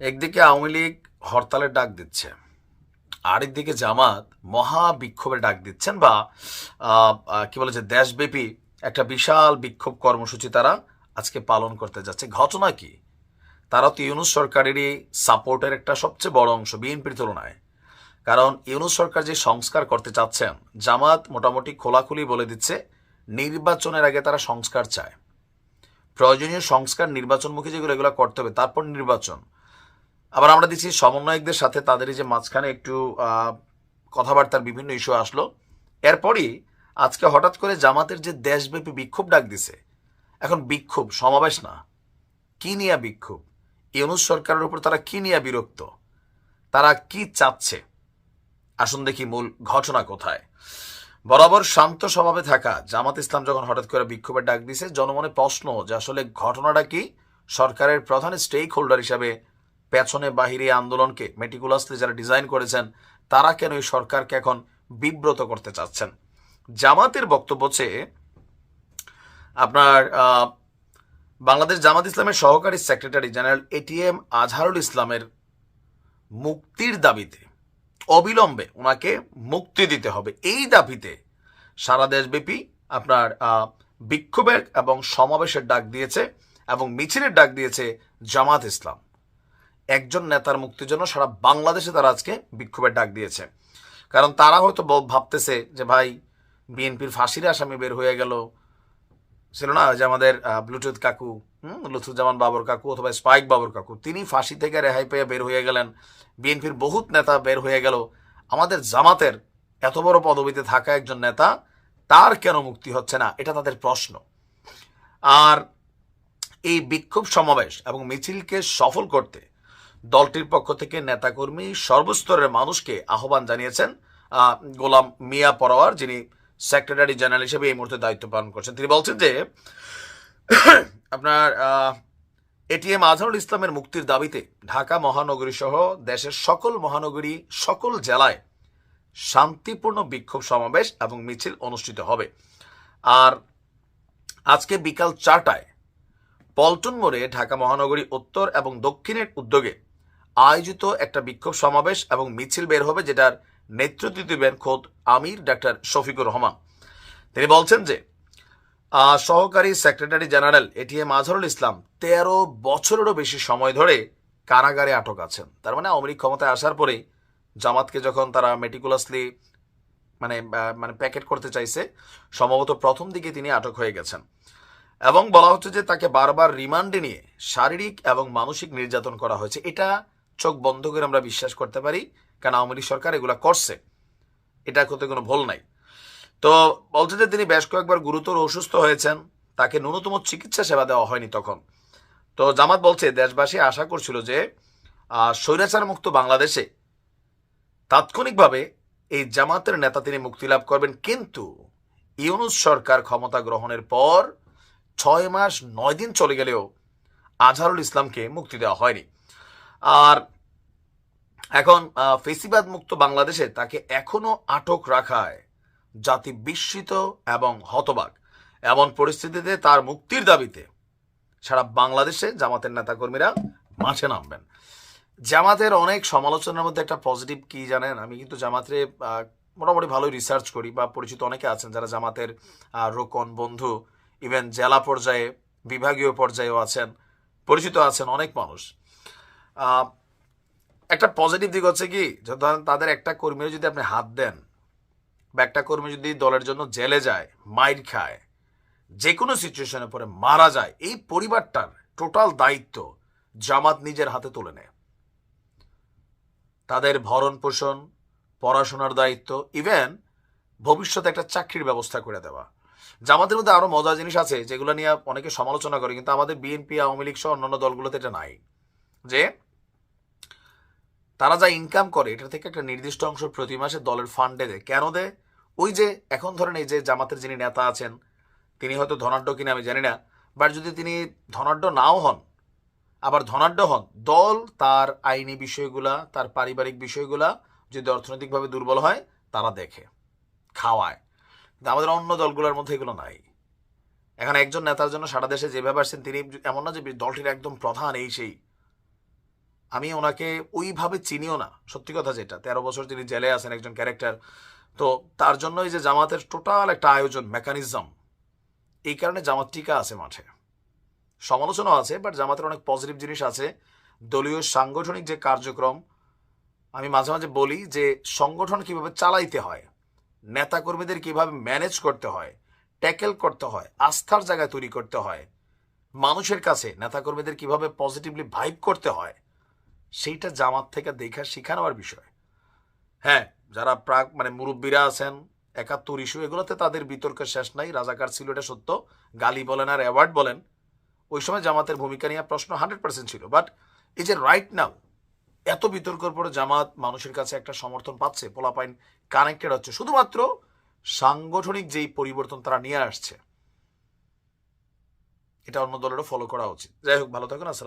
একদিকে আওয়ামী লীগ হরতালের ডাক দিচ্ছে, আরেকদিকে জামাত মহা বিক্ষোভের ডাক দিচ্ছেন বা কি বলে যে দেশব্যাপী একটা বিশাল বিক্ষোভ কর্মসূচি তারা আজকে পালন করতে যাচ্ছে। ঘটনা কি? তারা তো ইউনুস সরকারেরই সাপোর্টের একটা সবচেয়ে বড় অংশ বিএনপির তুলনায়। কারণ ইউনুস সরকার যে সংস্কার করতে চাচ্ছেন, জামাত মোটামুটি খোলাখুলি বলে দিচ্ছে, নির্বাচনের আগে তারা সংস্কার চায়। প্রয়োজনীয় সংস্কার নির্বাচনমুখী যেগুলো, এগুলো করতে হবে, তারপর নির্বাচন। আবার আমরা দেখছি সমন্বয়কদের সাথে তাদের যে মাঝখানে একটু কথাবার্তার বিভিন্ন ইস্যু আসলো। এরপরই আজকে হঠাৎ করে জামাতের যে দেশব্যাপী বিক্ষোভ ডাক দিছে, এখন বিক্ষোভ, সমাবেশ না। কি নিয়ে বিক্ষোভ? ইউনুস সরকারের উপর তারা কি নিয়ে বিরক্ত? তারা কি চাচ্ছে? আসুন দেখি মূল ঘটনা কোথায়। বরাবর শান্ত স্বভাবে থাকা জামাত ইসলাম যখন হঠাৎ করে বিক্ষোভের ডাক দিছে, জনমনে প্রশ্ন যে আসলে ঘটনাটা কি? সরকারের প্রধান স্টেক হোল্ডার হিসাবে পেছনে বাহিরে আন্দোলনকে মেটিকুলাসলি যারা ডিজাইন করেছেন, তারা কেন এই সরকারকে এখন বিব্রত করতে চাচ্ছেন? জামাতের বক্তব্য হচ্ছে, আপনার বাংলাদেশ জামাত ইসলামের সহকারী সেক্রেটারি জেনারেল এটিএম আজহারুল ইসলামের মুক্তির দাবিতে, অবিলম্বে ওনাকে মুক্তি দিতে হবে। এই দাবিতে সারা দেশব্যাপী আপনার বিক্ষোভের এবং সমাবেশের ডাক দিয়েছে এবং মিছিলের ডাক দিয়েছে জামাত ইসলাম। একজন নেতার মুক্তির জন্য সারা বাংলাদেশে তারা আজকে বিক্ষোভের ডাক দিয়েছে। কারণ তারা হয়তো ভাবতেছে যে, ভাই, বিএনপির ফাঁসির আসামি বের হয়ে গেল। ছিল না? যে আমাদের ব্লুটুথ কাকু লুথুজ্জামান বাবর কাকু অথবা স্পাইক বাবর কাকু, তিনি ফাঁসি থেকে রেহাই পেয়ে বের হয়ে গেলেন। বিএনপির বহুত নেতা বের হয়ে গেল। আমাদের জামাতের এত বড় পদবিতে থাকা একজন নেতা, তার কেন মুক্তি হচ্ছে না? এটা তাদের প্রশ্ন। আর এই বিক্ষোভ সমাবেশ এবং মিছিলকে সফল করতে দলটির পক্ষ থেকে নেতাকর্মী সর্বস্তরের মানুষকে আহ্বান জানিয়েছেন গোলাম মিয়া পরোয়ার, যিনি সেক্রেটারি জেনারেল হিসেবে এই মুহূর্তে দায়িত্ব পালন করছেন। তিনি বলছেন যে, আপনার এটিএম আজহারুল ইসলামের মুক্তির দাবিতে ঢাকা মহানগরী সহ দেশের সকল মহানগরী, সকল জেলায় শান্তিপূর্ণ বিক্ষোভ সমাবেশ এবং মিছিল অনুষ্ঠিত হবে। আর আজকে বিকাল চারটায় পল্টন মোড়ে ঢাকা মহানগরী উত্তর এবং দক্ষিণের উদ্যোগে আয়োজিত একটা বিক্ষোভ সমাবেশ এবং মিছিল বের হবে যেটার নেতৃত্ব দিবেন খোদ আমির ডাক্তার শফিকুর রহমান। তিনি বলছেন যে সহকারী secretary general ATM Azharul Islam তেরো বছরেরও বেশি সময় ধরে কারাগারে আটক আছেন। তার মানে আওয়ামী ক্ষমতায় আসার পরেই জামাতকে যখন তারা মেটিকুলাসলি মানে মানে প্যাকেট করতে চাইছে, সম্ভবত প্রথম দিকে তিনি আটক হয়ে গেছেন। এবং বলা হচ্ছে যে তাকে বারবার রিমান্ডে নিয়ে শারীরিক এবং মানসিক নির্যাতন করা হয়েছে। এটা চোখ বন্ধ করে আমরা বিশ্বাস করতে পারি, কারণ আওয়ামী লীগ সরকার এগুলা করছে। এটা করতে কোনো ভুল নাই। তো বলছে যে তিনি বেশ কয়েকবার গুরুতর অসুস্থ হয়েছেন, তাকে ন্যূনতম চিকিৎসা সেবা দেওয়া হয়নি তখন। তো জামাত বলছে, দেশবাসী আশা করছিল যে স্বৈরাচার মুক্ত বাংলাদেশে তাৎক্ষণিকভাবে এই জামাতের নেতা তিনি মুক্তি লাভ করবেন। কিন্তু ইউনুস সরকার ক্ষমতা গ্রহণের পর ছয় মাস নয় দিন চলে গেলেও আজহারুল ইসলামকে মুক্তি দেওয়া হয়নি। আর এখন ফেসিবাদ মুক্ত বাংলাদেশে তাকে এখনও আটক রাখায় জাতি বিস্মিত এবং হতবাক। এমন পরিস্থিতিতে তার মুক্তির দাবিতে সারা বাংলাদেশে জামাতের নেতাকর্মীরা মাঠে নামবেন। জামাতের অনেক সমালোচনার মধ্যে একটা পজিটিভ কি জানেন? আমি কিন্তু জামাতের আহ, মোটামুটি ভালোই রিসার্চ করি বা পরিচিত অনেকে আছেন যারা জামাতের রোকন বন্ধু ইভেন জেলা পর্যায়ে বিভাগীয় পর্যায়েও আছেন পরিচিত আছেন অনেক মানুষ। একটা পজিটিভ দিক হচ্ছে কি ধরেন তাদের একটা কর্মীর যদি আপনি হাত দেন, বা একটা কর্মী যদি দলের জন্য জেলে যায়, মাইর খায় যে কোনো সিচুয়েশনে পরে মারা যায়, এই পরিবারটার টোটাল দায়িত্ব জামাত নিজের হাতে তুলে নেয়। তাদের ভরণ পোষণ, পড়াশোনার দায়িত্ব ইভেন ভবিষ্যতে একটা চাকরির ব্যবস্থা করে দেওয়া। জামাতের মধ্যে আরও মজার জিনিস আছে, যেগুলো নিয়ে অনেকে সমালোচনা করে, কিন্তু আমাদের বিএনপি, আওয়ামী লীগ সহ অন্যান্য দলগুলোতে এটা নাই। যে তারা যা ইনকাম করে, এটা থেকে একটা নির্দিষ্ট অংশ প্রতি মাসে দলের ফান্ডে দেয়। কেন দেয়? ওই যে, এখন ধরেন এই যে জামাতের যিনি নেতা আছেন, তিনি হয়তো ধনাঢ্য কিনা আমি জানি না বাট যদি তিনি ধনাঢ্য নাও হন, আবার ধনাঢ্য হন, দল তার আইনি বিষয়গুলা, তার পারিবারিক বিষয়গুলা যদি অর্থনৈতিকভাবে দুর্বল হয়, তারা দেখে, খাওয়ায়। কিন্তু আমাদের অন্য দলগুলোর মধ্যে এগুলো নাই। এখন একজন নেতার জন্য সারা দেশে যেভাবে আসছেন, তিনি এমন না যে দলটির একদম প্রধান এই সেই। আমি ওনাকে ওইভাবে চিনিও না, সত্যি কথা যেটা। তেরো বছর তিনি জেলে আছেন একজন ক্যারেক্টার। তো তার জন্যই যে জামাতের টোটাল একটা আয়োজন, মেকানিজম, এই কারণে জামাত টিকা আছে মাঠে। সমালোচনাও আছে বাট জামাতের অনেক পজিটিভ জিনিস আছে। দলীয় সাংগঠনিক যে কার্যক্রম, আমি মাঝে মাঝে বলি যে সংগঠন কীভাবে চালাইতে হয়, নেতাকর্মীদের কীভাবে ম্যানেজ করতে হয় ট্যাকেল করতে হয়, আস্থার জায়গায় তৈরি করতে হয়, মানুষের কাছে নেতাকর্মীদের কীভাবে পজিটিভলি ভাইব করতে হয় সেইটা জামাত থেকে দেখা শেখানোর বিষয়। হ্যাঁ যারা প্রাক মানে মুরব্বীরা আছেন, একাত্তর ইস্যু এগুলোতে তাদের বিতর্কের শেষ নাই। রাজাকার ছিল, এটা সত্য। গালি বলেন আর অ্যাওয়ার্ড বলেন, ওই সময় জামাতের ভূমিকা নিয়ে প্রশ্ন হান্ড্রেড পার্সেন্ট ছিল। বাট এই যে রাইট নাও এত বিতর্কের পরে জামাত মানুষের কাছে একটা সমর্থন পাচ্ছে, পোলাপাইন কানেক্টেড হচ্ছে। শুধুমাত্র সাংগঠনিক যেই পরিবর্তন তারা নিয়ে আসছে, এটা অন্য দলেরও ফলো করা উচিত। যাই হোক, ভালো থাকুন, আসসালাম